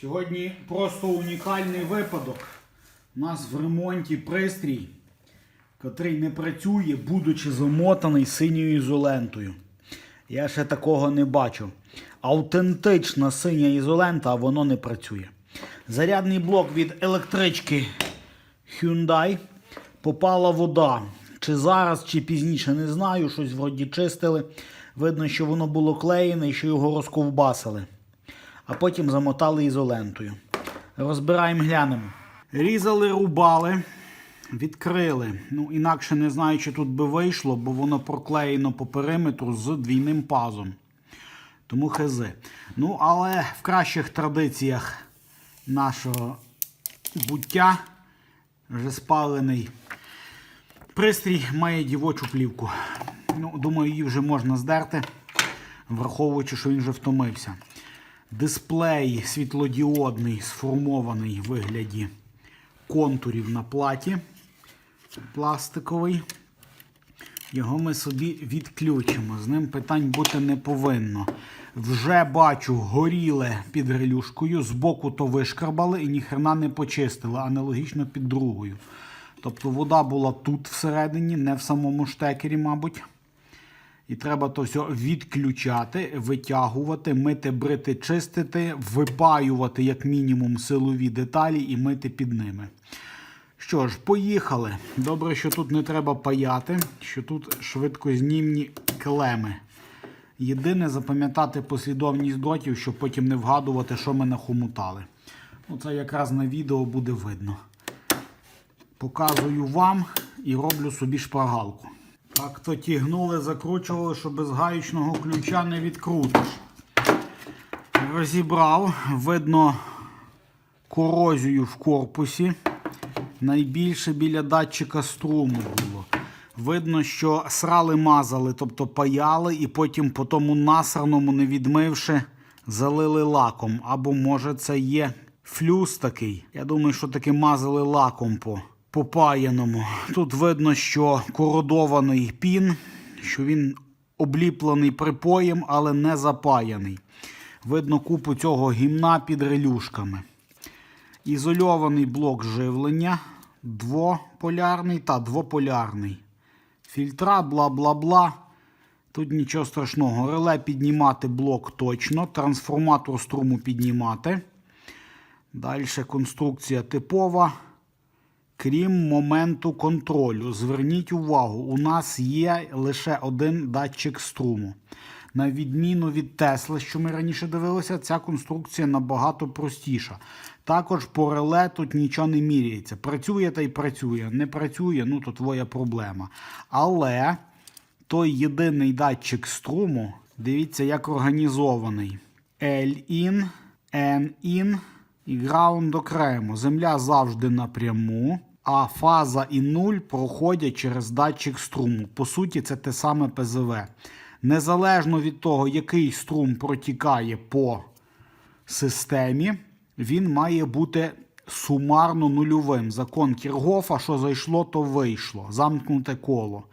Сьогодні просто унікальний випадок. У нас в ремонті пристрій, котрий не працює, будучи замотаний синьою ізолентою. Я ще такого не бачу. Автентична синя ізолента, а воно не працює. Зарядний блок від електрички Hyundai. Попала вода. Чи зараз, чи пізніше, не знаю. Щось вроді чистили. Видно, що воно було клеєне і що його розковбасили. А потім замотали ізолентою. Розбираємо, глянемо. Різали, рубали, відкрили. Ну, інакше не знаю, чи тут би вийшло, бо воно проклеєно по периметру з двійним пазом. Тому хези. Ну, але в кращих традиціях нашого буття вже спалений. Пристрій має дівочу плівку. Ну, думаю, її вже можна здерти, враховуючи, що він вже втомився. Дисплей світлодіодний, сформований в вигляді контурів на платі. Пластиковий. Його ми собі відключимо. З ним питань бути не повинно. Вже бачу, горіле під релюшкою, збоку то вишкарбали і ніхрена не почистили, аналогічно під другою. Тобто вода була тут всередині, не в самому штекері, мабуть. І треба то все відключати, витягувати, мити, брити, чистити, випаювати як мінімум силові деталі і мити під ними. Що ж, поїхали. Добре, що тут не треба паяти, що тут швидкознімні клеми. Єдине запам'ятати послідовність дротів, щоб потім не вгадувати, що ми нахомутали. Ну, це якраз на відео буде видно. Показую вам і роблю собі шпаргалку. Так то тягнули, закручували, що без гаючного ключа не відкрутиш. Розібрав, видно корозію в корпусі. Найбільше біля датчика струму було. Видно, що срали мазали, тобто паяли, і потім по тому насраному, не відмивши, залили лаком. Або, може, це є флюс такий. Я думаю, що таки мазали лаком по попаяному. Тут видно, що кородований пін, що він обліплений припоєм, але не запаяний. Видно купу цього гімна під релюшками. Ізольований блок живлення, двополярний та двополярний. Фільтра, бла бла бла. Тут нічого страшного. Реле піднімати блок точно. Трансформатор струму піднімати. Далі конструкція типова. Крім моменту контролю. Зверніть увагу, у нас є лише один датчик струму. На відміну від Тесла, що ми раніше дивилися, ця конструкція набагато простіша. Також по реле тут нічого не міряється. Працює та й працює. Не працює, ну то твоя проблема. Але той єдиний датчик струму, дивіться, як організований. L-in, N-in і ground окремо. Земля завжди напряму. А фаза і нуль проходять через датчик струму. По суті, це те саме ПЗВ. Незалежно від того, який струм протікає по системі, він має бути сумарно нульовим. Закон Кіргофа, що зайшло, то вийшло. Замкнуте коло.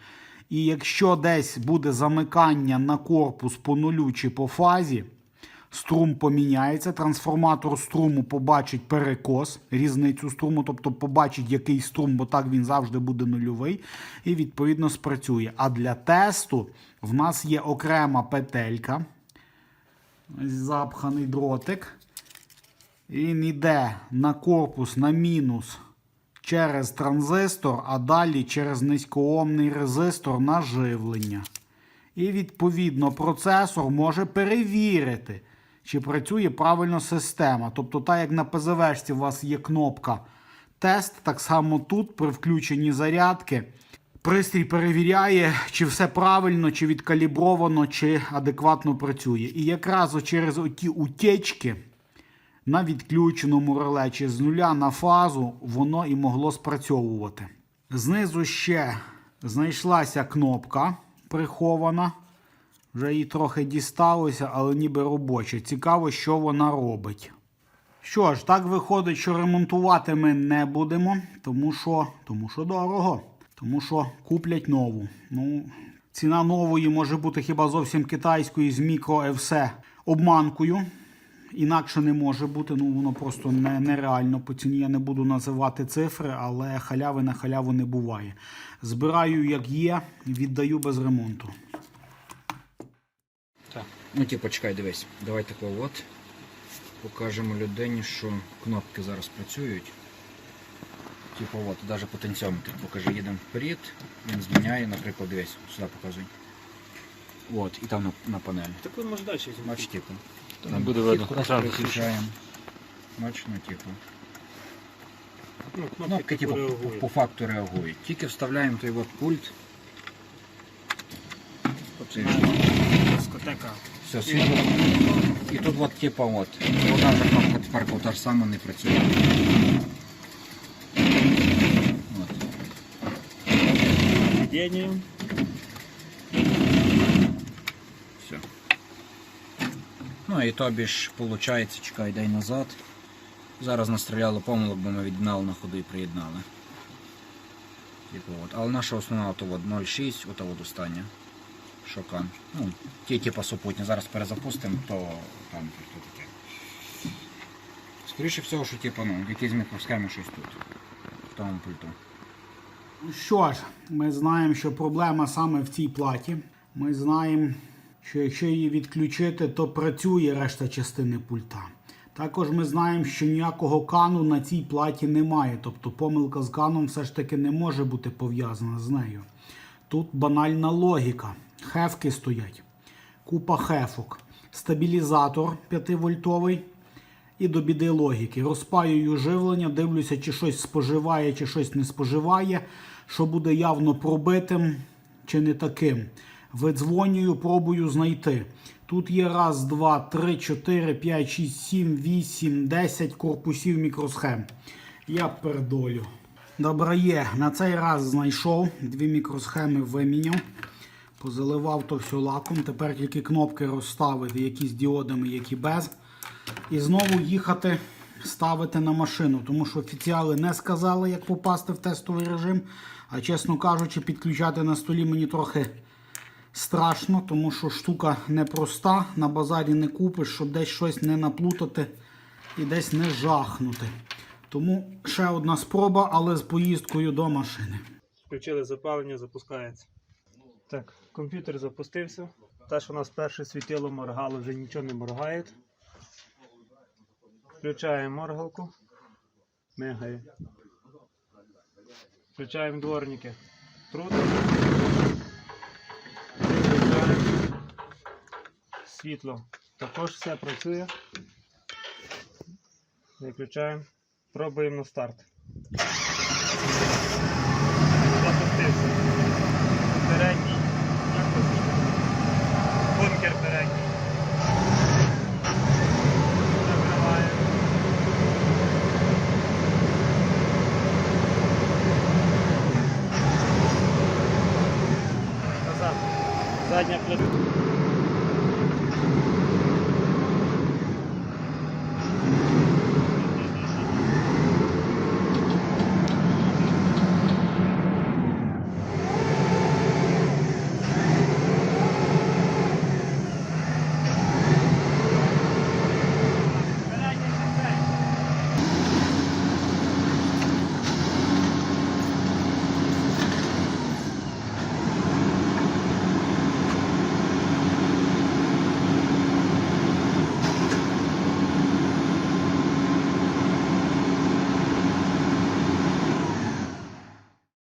І якщо десь буде замикання на корпус по нулю чи по фазі, струм поміняється, трансформатор струму побачить перекос, різницю струму, тобто побачить, який струм, бо так він завжди буде нульовий, і відповідно спрацює. А для тесту в нас є окрема петелька, запханий дротик. Він йде на корпус на мінус через транзистор, а далі через низькоомний резистор на живлення. І відповідно процесор може перевірити, чи працює правильно система. Тобто, так як на ПЗВшці у вас є кнопка тест, так само тут при включенні зарядки. Пристрій перевіряє, чи все правильно, чи відкалібровано, чи адекватно працює. І якраз через оті утечки на відключеному реле чи з нуля на фазу воно і могло спрацьовувати. Знизу ще знайшлася кнопка прихована. Вже її трохи дісталося, але ніби робоча. Цікаво, що вона робить. Що ж, так виходить, що ремонтувати ми не будемо, тому що, тому що дорого. Тому що куплять нову. Ну, ціна нової може бути хіба зовсім китайської з мікро все обманкою. інакше не може бути. Ну воно просто не, нереально по ціні. Я не буду називати цифри, але халяви на халяву не буває. Збираю як є, віддаю без ремонту. Ну, типу, чекай, дивись. Давай тако от. Покажемо людині, що кнопки зараз працюють. Типу, от, навіть потенціометр. Покажи, їдемо вперед, він зміняє, наприклад, дивись, сюди показуй. От, і там на, на панелі. Так він може далі. Бач, типу. не буде видно. Переключаємо. Бач, ну, типу. Ну, Ну, кнопки типу, по, по факту реагують. Тільки вставляємо той от пульт, Починаємо. Дискотека. Все, світло. І тут от, типу, от. Одна ж кнопка тепер та ж сама не працює. От. Все. Ну і тобі ж, виходить, чекай, дай назад. Зараз настріляло помилок, бо ми від'єднали на ходу і приєднали. Типу, от. Але наша основна то от 0,6, ота от остання. Шокан. Ну, ті типу супутні. Зараз перезапустимо, то там то таке. Скоріше всього, що типу, ну, якісь мікросхеми щось тут. В тому пульту. Ну Що ж, ми знаємо, що проблема саме в цій платі. Ми знаємо, що якщо її відключити, то працює решта частини пульта. Також ми знаємо, що ніякого кану на цій платі немає. Тобто помилка з каном все ж таки не може бути пов'язана з нею. Тут банальна логіка. Хефки стоять. Купа хефок. Стабілізатор 5-вольтовий. І до біди логіки. Розпаюю живлення, дивлюся, чи щось споживає, чи щось не споживає, що буде явно пробитим чи не таким. Видзвонюю, пробую знайти. Тут є раз, два, три, чотири, п'ять, шість, сім, вісім, десять корпусів мікросхем. Я пердолю. Добре є. На цей раз знайшов. Дві мікросхеми виміняв. Позаливав то все лаком. Тепер тільки кнопки розставити, які з діодами, які без. І знову їхати ставити на машину, тому що офіціали не сказали, як попасти в тестовий режим. А чесно кажучи, підключати на столі мені трохи страшно, тому що штука непроста, на базарі не купиш, щоб десь щось не наплутати і десь не жахнути. Тому ще одна спроба, але з поїздкою до машини. Включили запалення, запускається. Так, комп'ютер запустився. Те, що у нас перше світило моргало, вже нічого не моргає. Включаємо моргалку. Мигає. Включаємо дворники. Трудно. Включаємо світло. Також все працює. Виключаємо. Пробуємо на старт. Запустився. Передній.